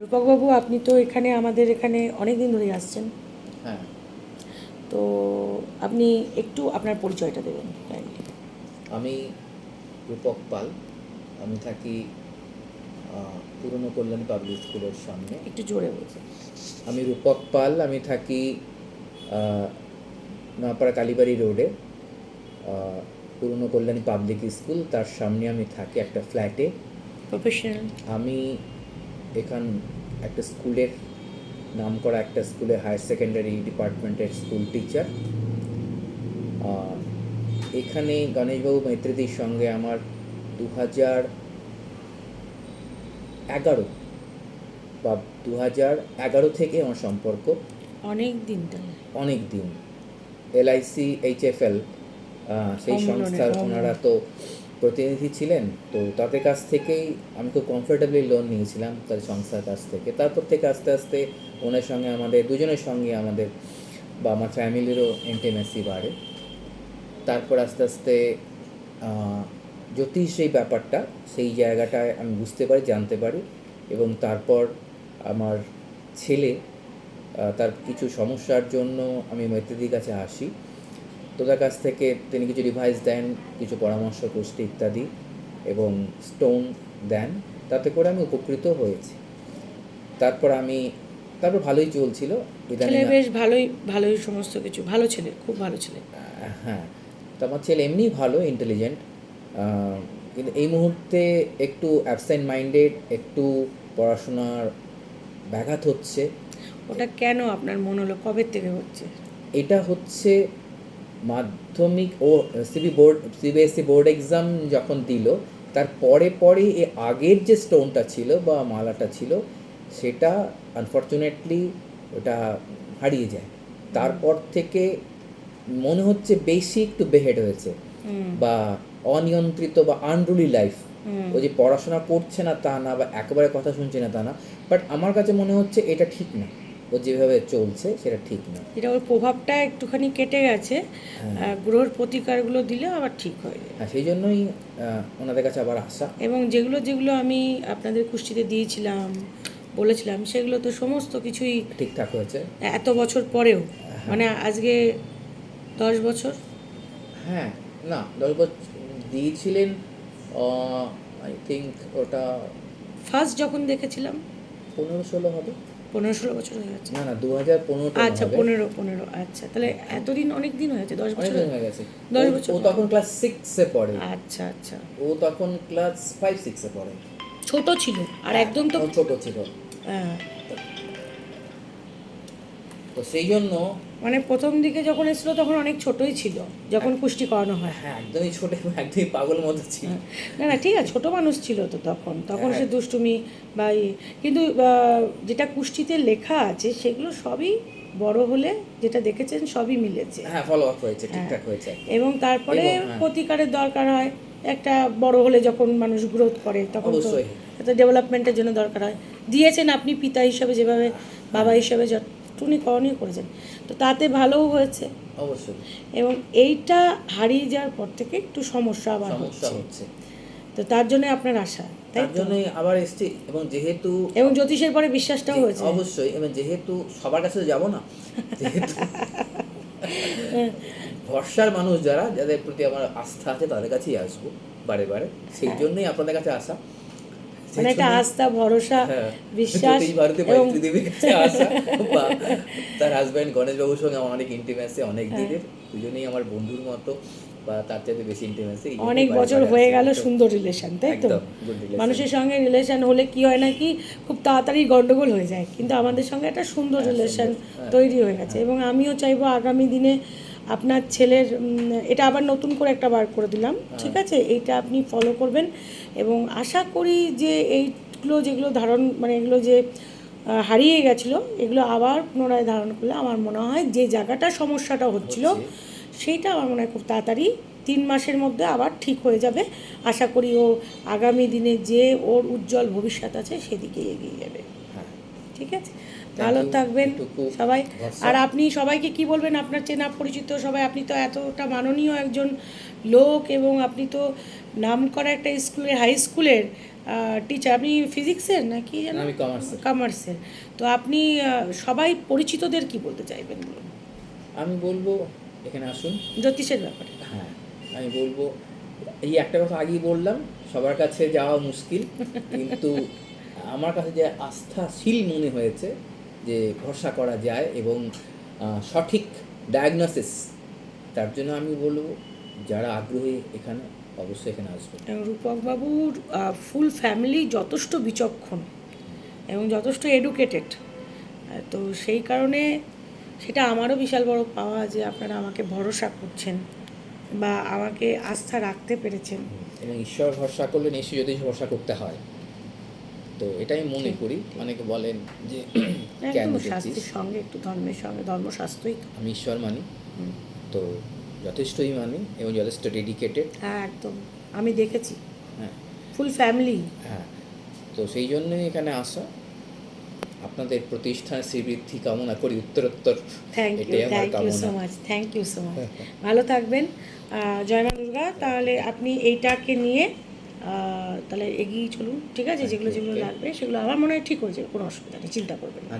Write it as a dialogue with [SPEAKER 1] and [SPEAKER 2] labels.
[SPEAKER 1] রূপকবাবু আপনি তো এখানে আমাদের এখানে অনেক দিন ধরেই আসছেন।
[SPEAKER 2] হ্যাঁ।
[SPEAKER 1] তো আপনি একটু আপনার পরিচয়টা দেবেন
[SPEAKER 2] আমি রূপক পাল। আমি থাকি পুরনো কল্যাণ পাবলিক স্কুলের সামনে।
[SPEAKER 1] একটু জোরে বলছেন।
[SPEAKER 2] আমি রূপক পাল। আমি থাকি নয়াপাড়া কালীবাড়ি রোডে। পুরনো কল্যাণী পাবলিক স্কুল। তার সামনে আমি থাকি একটা ফ্ল্যাটে।
[SPEAKER 1] প্রফেশনাল
[SPEAKER 2] আমি এখান একটা স্কুলের নাম করা একটা স্কুলে হায়ার সেকেন্ডারি ডিপার্টমেন্টের স্কুল টিচার। এখানে গণেশবাবু মৈত্রীদির সঙ্গে আমার দু হাজার এগারো বা দু হাজার এগারো থেকে আমার সম্পর্ক।
[SPEAKER 1] অনেক দিন
[SPEAKER 2] অনেক দিন। এলআইসি এইচএফএল সেই সংস্থার ওনারা তো প্রতিনিধি ছিলেন, তো তাদের কাছ থেকেই আমি খুব কমফোর্টেবলি লোন নিয়েছিলাম তাদের সংস্থার কাছ থেকে। তারপর থেকে আস্তে আস্তে ওনার সঙ্গে আমাদের, দুজনের সঙ্গে আমাদের বা আমার ফ্যামিলিরও ইন্টিমেসি বাড়ে। তারপর আস্তে আস্তে জ্যোতিষ সেই ব্যাপারটা সেই জায়গাটায় আমি বুঝতে পারি, জানতে পারি এবং তারপর আমার ছেলে তার কিছু সমস্যার জন্য আমি মৈত্রীদির কাছে আসি। তোদের কাছ থেকে তিনি কিছু রিভাইস দেন কিছু পরামর্শ গোষ্ঠী ইত্যাদি এবং স্টোন দেন। তাতে করে আমি উপকৃত হয়েছি। তারপর আমি তারপর ভালোই চলছিল।
[SPEAKER 1] ছেলে বেশ ভালোই ভালোই সমস্ত কিছু। ভালো ছেলে খুব ভালো ছেলে।
[SPEAKER 2] হ্যাঁ। তো আমার ছেলে এমনি ভালো ইন্টেলিজেন্ট কিন্তু এই মুহূর্তে একটু অ্যাবসেন্ট মাইন্ডেড একটু পড়াশোনার ব্যাঘাত হচ্ছে।
[SPEAKER 1] ওটা কেন আপনার মন হলো? কবে থেকে হচ্ছে?
[SPEAKER 2] এটা হচ্ছে মাধ্যমিক ও CB board CBSE board exam যখন দিল তার পরে পরে এ আগের যে স্টোনটা ছিল বা মালাটা ছিল সেটা আনফর্চুনেটলি ওটা হারিয়ে যায়। তারপর থেকে মনে হচ্ছে বেশি একটু বেহেড হয়েছে বা অনিয়ন্ত্রিত বা আনরুলি লাইফ ও যে পড়াশোনা করছে না তা না বা একেবারে কথা শুনছে না তা না। বাট আমার কাছে মনে হচ্ছে এটা ঠিক না। ও যেভাবে চলছে সেটা ঠিক না।
[SPEAKER 1] এটা ওর প্রভাবটা একটুখানি কেটে গেছে।
[SPEAKER 2] হ্যাঁ।
[SPEAKER 1] আহ, প্রতিকারগুলো দিলে আবার ঠিক হয়ে যায়।
[SPEAKER 2] হ্যাঁ সেই জন্যই ওনাদের কাছে আবার আসা।
[SPEAKER 1] এবং যেগুলো যেগুলো আমি আপনাদের কুষ্টিতে দিয়েছিলাম বলেছিলাম সেগুলো তো সমস্ত কিছুই
[SPEAKER 2] ঠিকঠাক হয়েছে।
[SPEAKER 1] এত বছর পরেও। মানে আজকে দশ বছর?
[SPEAKER 2] হ্যাঁ না দশ বছর দিয়েছিলেন আই থিঙ্ক ওটা
[SPEAKER 1] ফার্স্ট যখন দেখেছিলাম?
[SPEAKER 2] পনেরো ষোলো হবে।
[SPEAKER 1] পনেরো ষোলো বছর হয়ে গেছে।
[SPEAKER 2] না না দু হাজার পনেরো
[SPEAKER 1] আচ্ছা পনেরো পনেরো আচ্ছা। তাহলে এতদিন অনেক দিন হয়েছে দশ
[SPEAKER 2] অনেক
[SPEAKER 1] বছর
[SPEAKER 2] হয়ে গেছে।
[SPEAKER 1] দশ বছর
[SPEAKER 2] ও তখন ক্লাস সিক্সে পড়ে।
[SPEAKER 1] আচ্ছা আচ্ছা।
[SPEAKER 2] ও তখন ক্লাস ফাইভ সিক্সে পড়ে।
[SPEAKER 1] ছোট ছিল আর একদম তো
[SPEAKER 2] ছোট ছিল।
[SPEAKER 1] হ্যাঁ,
[SPEAKER 2] তো সেই জন্য
[SPEAKER 1] মানে প্রথম দিকে যখন এসেছিল তখন অনেক ছোটই ছিল যখন কুষ্টি করানো হয়।
[SPEAKER 2] হ্যাঁ একদমই ছোট একদমই পাগল মতো ছিল।
[SPEAKER 1] না না ঠিক আছে ছোট মানুষ ছিল তো তখন। তখন সে
[SPEAKER 2] হ্যাঁ।
[SPEAKER 1] দুষ্টুমি বা। কিন্তু যেটা কুষ্টিতে লেখা আছে সেগুলো সবই বড় হলে যেটা দেখেছেন সবই মিলেছে।
[SPEAKER 2] হ্যাঁ ফলো আপ হয়েছে ঠিকঠাক হয়েছে।
[SPEAKER 1] এবং তারপরে
[SPEAKER 2] হ্যাঁ।
[SPEAKER 1] প্রতিকারের দরকার হয় একটা বড় হলে যখন মানুষ গ্রোথ করে তখন তো ডেভেলপমেন্টের জন্য দরকার হয়। দিয়েছেন আপনি পিতা হিসাবে যেভাবে বাবা হিসাবে যতটুকুনি করণীয় করেছেন। তো তাতে ভালোও হয়েছে।
[SPEAKER 2] অবশ্যই।
[SPEAKER 1] এবং এইটা হারিয়ে যাওয়ার পর থেকে একটু সমস্যা আবার হচ্ছে। তো তার জন্য আপনার আশা
[SPEAKER 2] তার জন্যই আবার এসছি এবং যেহেতু
[SPEAKER 1] এবং জ্যোতিষের পরে বিশ্বাসটাও হয়েছে।
[SPEAKER 2] অবশ্যই এবং যেহেতু সবার কাছে যাব না যেহেতু ভরসার মানুষ যারা যাদের প্রতি আমার আস্থা আছে তাদের কাছেই আসব বারে বারে। সেই জন্যই আপনাদের কাছে আসা।
[SPEAKER 1] মানে একটা আস্থা ভরসা
[SPEAKER 2] হ্যাঁ,
[SPEAKER 1] বিশ্বাস
[SPEAKER 2] ভারতী দেবীর কাছে আসা তার হাজব্যান্ড গণেশ বাবুর সঙ্গে আমার অনেক ইন্টিমেসি অনেক
[SPEAKER 1] হ্যাঁ।
[SPEAKER 2] দিনের। দুজনেই আমার বন্ধুর মতো বা তার চাইতে বেশি ইন্টিমেসি
[SPEAKER 1] অনেক বছর হয়ে গেল সুন্দর রিলেশন তাই তো. মানুষের সঙ্গে রিলেশন হলে কি হয় না কি খুব তাড়াতাড়ি গন্ডগোল হয়ে যায়। কিন্তু আমাদের সঙ্গে একটা সুন্দর
[SPEAKER 2] হ্যাঁ,
[SPEAKER 1] রিলেশন তৈরি হয়ে গেছে। এবং আমিও চাইব আগামী দিনে আপনার ছেলের এটা আবার নতুন করে একটা বার করে দিলাম
[SPEAKER 2] হ্যাঁ।
[SPEAKER 1] ঠিক আছে? এইটা আপনি ফলো করবেন এবং আশা করি যে এইগুলো যেগুলো ধারণ মানে এগুলো যে হারিয়ে গেছিল এগুলো আবার পুনরায় ধারণ করলে আমার মনে হয় যে জায়গাটা সমস্যাটা হচ্ছিল সেইটা আমার মনে হয় খুব তাড়াতাড়ি তিন মাসের মধ্যে আবার ঠিক হয়ে যাবে। আশা করি ও আগামী দিনে যে ওর উজ্জ্বল ভবিষ্যৎ আছে সেদিকে এগিয়ে যাবে।
[SPEAKER 2] হ্যাঁ
[SPEAKER 1] ঠিক আছে? ভালো থাকবেন সবাই। আর আপনি সবাইকে কি বলবেন? আপনার চেনা পরিচিত সবাই আপনি তো এতটা মাননীয় একজন লোক এবং আপনি তো নাম করা একটা স্কুলের হাই স্কুলের টিচার আপনি ফিজিক্সের নাকি জানো
[SPEAKER 2] আমি কমার্সের
[SPEAKER 1] কমার্সের তো আপনি সবাই পরিচিতদের কি বলতে চাইবেন বলুন?
[SPEAKER 2] আমি বলব এখানে আসুন।
[SPEAKER 1] জ্যোতিষের ব্যাপারে।
[SPEAKER 2] হ্যাঁ আমি বলব এই একটা কথা আগেই বললাম সবার কাছে যাওয়া মুশকিল কিন্তু আমার কাছে যে আস্থাশীল মনে হয়েছে যে ভরসা করা যায় এবং সঠিক ডায়াগনোসিস তার জন্য আমি বলব যারা আগ্রহী এখানে অবশ্যই এখানে আসবে
[SPEAKER 1] এবং রূপকবাবুর ফুল ফ্যামিলি যথেষ্ট বিচক্ষণ এবং যথেষ্ট এডুকেটেড তো সেই কারণে সেটা আমারও বিশাল বড় পাওয়া যে আপনারা আমাকে ভরসা করছেন বা আমাকে আস্থা রাখতে পেরেছেন।
[SPEAKER 2] এবং ঈশ্বর ভরসা করলে নিশ্চয়ই যদি ভরসা করতে হয়। তো এটাই মনে করি। অনেকে বলেন যে কেন
[SPEAKER 1] সঙ্গে একটু ধর্মের সঙ্গে ধর্মশাস্ত্রই
[SPEAKER 2] আমি ঈশ্বর মানি। তো যথেষ্টই মানি এবং যথেষ্ট ডেডিকেটেড
[SPEAKER 1] হ্যাঁ একদম। আমি দেখেছি।
[SPEAKER 2] হ্যাঁ।
[SPEAKER 1] ফুল ফ্যামিলি
[SPEAKER 2] হ্যাঁ। তো সেই জন্যই এখানে আসা। আপনাদের প্রতিষ্ঠান শ্রীবৃদ্ধি কামনা করি উত্তরোত্তর।
[SPEAKER 1] Thank you thank you so much thank you so much ভালো থাকবেন। জয় মা দুর্গা। তাহলে আপনি এইটাকে নিয়ে তাহলে এগিয়ে চলুন। ঠিক আছে? যেগুলো যেগুলো লাগবে সেগুলো আমার মনে হয় ঠিক হয়ে যাবে কোনো অসুবিধা নেই চিন্তা করবেন না